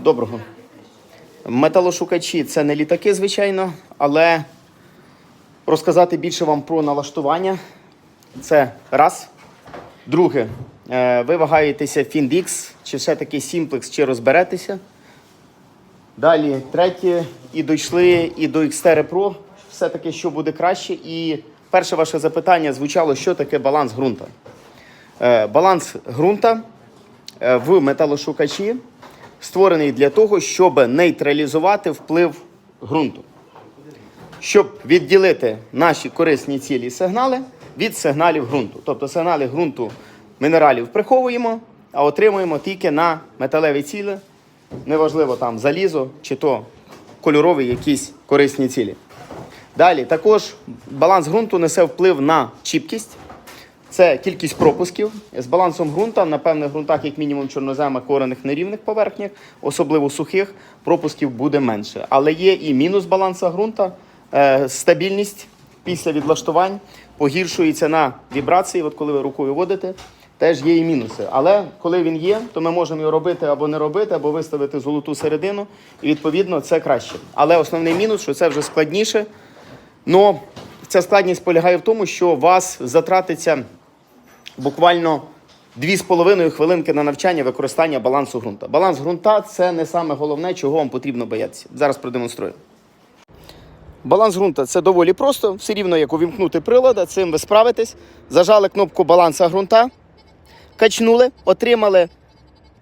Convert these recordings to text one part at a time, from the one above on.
Доброго. Металошукачі це не літаки, звичайно, але розказати більше вам про налаштування. Це раз. Друге, е, ви вагаєтеся FinDix, чи все-таки Simplex, чи розберетеся. Далі, третє, і дійшли і до Xterra Pro. Все-таки що буде краще. І перше ваше запитання звучало, що таке баланс ґрунта. Е, Баланс ґрунта е, в металошукачі створений для того, щоб нейтралізувати вплив ґрунту. Щоб відділити наші корисні цілі сигнали від сигналів ґрунту. Тобто сигнали ґрунту мінералів приховуємо, а отримуємо тільки на металеві цілі, неважливо там залізо чи то кольорові якісь корисні цілі. Далі також баланс ґрунту несе вплив на чіпкість. Це кількість пропусків з балансом ґрунта на певних ґрунтах, як мінімум чорноземах, корених нерівних поверхнях, особливо сухих, пропусків буде менше. Але є і мінус баланса ґрунта, е, стабільність після відлаштувань погіршується на вібрації. От коли ви рукою водите, теж є і мінуси. Але коли він є, то ми можемо його робити або не робити, або виставити золоту середину, і відповідно це краще. Але основний мінус, що це вже складніше. Но ця складність полягає в тому, що у вас затратиться буквально 2,5 хвилинки на навчання використання балансу ґрунта. Баланс ґрунта це не саме головне, чого вам потрібно боятися. Зараз продемонструю. Баланс ґрунта це доволі просто, все рівно як увімкнути прилада, цим ви справитесь. Зажали кнопку баланса ґрунта, качнули, отримали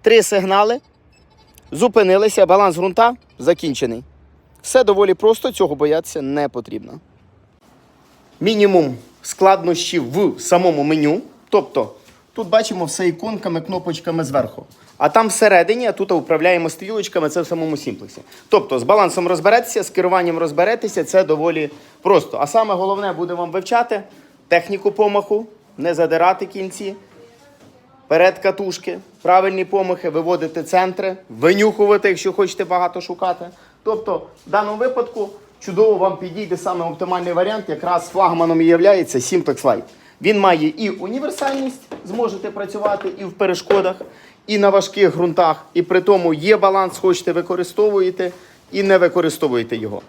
три сигнали, зупинилися, баланс ґрунта закінчений. Все доволі просто, цього боятися не потрібно. Мінімум складнощів в самому меню. Тобто тут бачимо все іконками, кнопочками зверху. А там всередині, а тут управляємо стрілочками, це в самому сімплексі. Тобто з балансом розберетеся, з керуванням розберетеся, це доволі просто. А саме головне буде вам вивчати техніку помаху, не задирати кінці, перед катушки, правильні помахи, виводити центри, винюхувати, якщо хочете багато шукати. Тобто, в даному випадку чудово вам підійде саме оптимальний варіант, якраз флагманом і є Simplex Lite. Він має і універсальність, зможете працювати і в перешкодах, і на важких ґрунтах, і при тому є баланс, хочете використовуєте і не використовуєте його.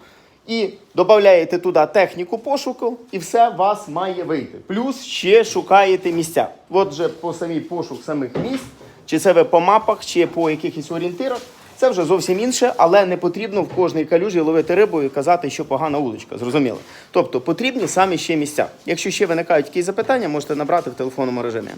І додаєте туди техніку пошуку, і все вас має вийти. Плюс ще шукаєте місця. От же по самій пошук самих місць, чи це ви по мапах, чи по якихось орієнтирах. Це вже зовсім інше, але не потрібно в кожній калюжі ловити рибу і казати, що погана удочка. Зрозуміло. Тобто потрібні самі ще місця. Якщо ще виникають якісь запитання, можете набрати в телефонному режимі.